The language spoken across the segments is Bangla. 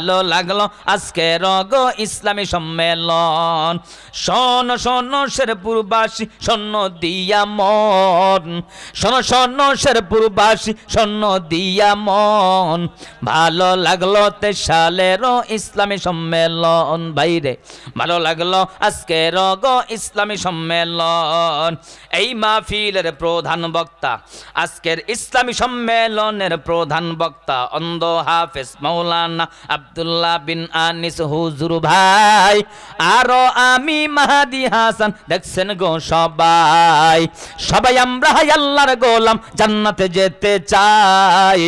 ভালো লাগল আজকে রগ ইসলামী সম্মেলন। শোন শোন শেরপুরবাসী স্বর্ণ দিয়া মন। শোন শোন শেরপুরবাসী স্বর্ণ দিয়া মন। ভালো লাগল তে সালের ইসলামী সম্মেলন। বাইরে, ভালো লাগল আজকে রগ ইসলামী সম্মেলন। এই মাহফিলের প্রধান বক্তা, আজকের ইসলামী সম্মেলনের প্রধান বক্তা, অন্ধ হাফেজ মৌলানা আব্দুল্লাহ বিন আনিস, হুজুর ভাই, আরও আমি মাহাদি হাসান, দেখছেন গো সবাই। সবাই আমরা হাই আল্লাহর গোলাম, জান্নাতে যেতে চাই।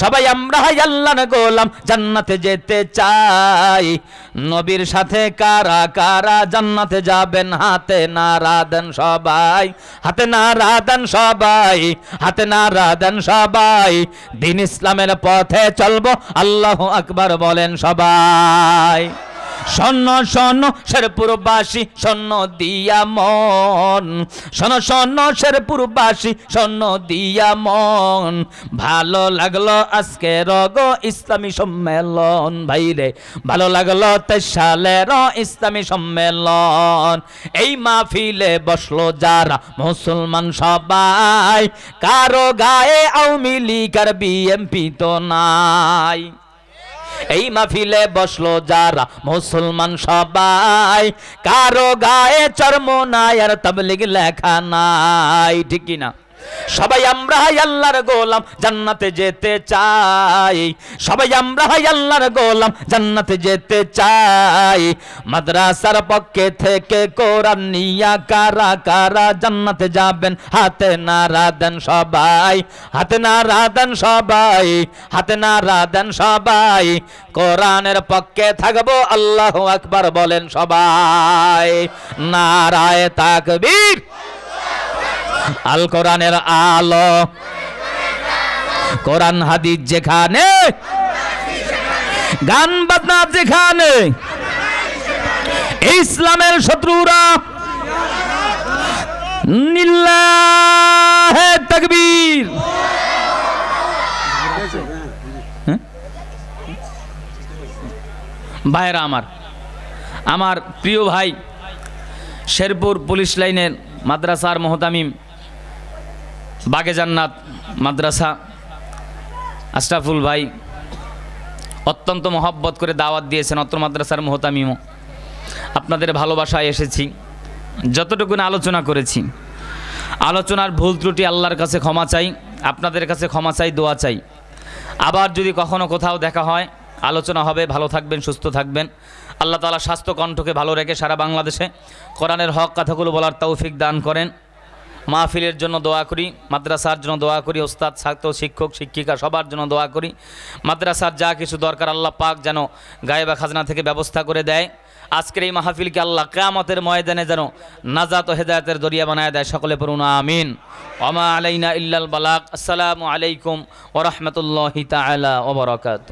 সবাই আমরা হাই আল্লাহর গোলাম, জান্নাতে যেতে চাই। নবীর সাথে কারা কারা জান্নাতে যাবেন, হাতে নারা দেন সবাই, হাতে নারা দেন সবাই, হাতে নারা দেন সবাই। দিন ইসলামের পথে চলবো, আল্লাহ আকবার বলেন সবাই স্বর্ণ স্বর্ণ শেরপুরবাসী স্বর্ণ দিয়া মন। স্বর্ণ স্বর্ণ শেরপুরবাসী স্বর্ণ দিয়া মন। ভালো লাগল আজকে রগ ইসলামী সম্মেলন। ভাইরে ভালো লাগল তেসালের ইসলামী সম্মেলন। এই মাহফিলে বসল যারা? মুসলমান সবাই। কারও গায়ে আওয়ামী লীগ আর বিএমপি তো নাই। এই মাহফিলে বসল যারা? মুসলমান সবাই। কারও গায়ে চর্ম নাই আর তাবলিগ লেখা নাই। ঠিক কি না সবাই আমরা হাই আল্লাহর গোলাম, জান্নাতে যেতে চাই। সবাই আমরা হাই আল্লাহর গোলাম, জান্নাতে যেতে চাই। মাদ্রাসার পক্ষে থেকে কোরআন নিয়া কারা কারা জান্নাতে যাবেন, হাতে নারা দেন সবাই, হাতে নারা দেন সবাই, হাতে নারা দেন সবাই। কোরআনের পক্ষে থাকব, আল্লাহ আকবার বলেন সবাই। নারায় তাকবীর। আল কোরআনের আলো কোরআন, হাদিস যেখানে, গান, বাজনা যেখানে, ইসলামের শত্রুরা নিল্লাহে তাকবীর হ্যাঁ? ভাইরা আমার আমার প্রিয় ভাই শেরপুর পুলিশ লাইনের মাদ্রাসার মোহতামিম বাগে জান্নাত, মাদ্রাসা। আশরাফুল ভাই অত্যন্ত মহব্বত করে দাওয়াত দিয়েছেন অত্র মাদ্রাসার মোহতামিমও। আপনাদের ভালোবাসায় এসেছি। যতটুকু না আলোচনা করেছি, আলোচনার ভুল ত্রুটি আল্লাহর কাছে ক্ষমা চাই, আপনাদের কাছে ক্ষমা চাই, দোয়া চাই। আবার যদি কখনো কোথাও দেখা হয়, আলোচনা হবে, ভালো থাকবেন, সুস্থ থাকবেন। আল্লাহ তালা স্বাস্থ্য কণ্ঠকে ভালো রেখে সারা বাংলাদেশে কোরআনের হক কথাগুলো বলার তৌফিক দান করেন। মাহফিলের জন্য দোয়া করি, মাদ্রাসার জন্য দোয়া করি, ওস্তাদ, ছাত্র, শিক্ষক, শিক্ষিকা সবার জন্য দোয়া করি। মাদ্রাসার যা কিছু দরকার আল্লাহ পাক যেন গায়েবা খাজনা থেকে ব্যবস্থা করে দেয়। আজকের এই মাহফিলকে আল্লাহ কেয়ামতের ময়দানে যেন নাজাত হেদায়তের দরিয়া বানায় দেয়। সকলে পড়ুন, আমিন। ওমা আলাইনা ইল্লাল বালাক আসসালামু আলাইকুম ওরহমতুল্লাহি তালা ওবরাকাত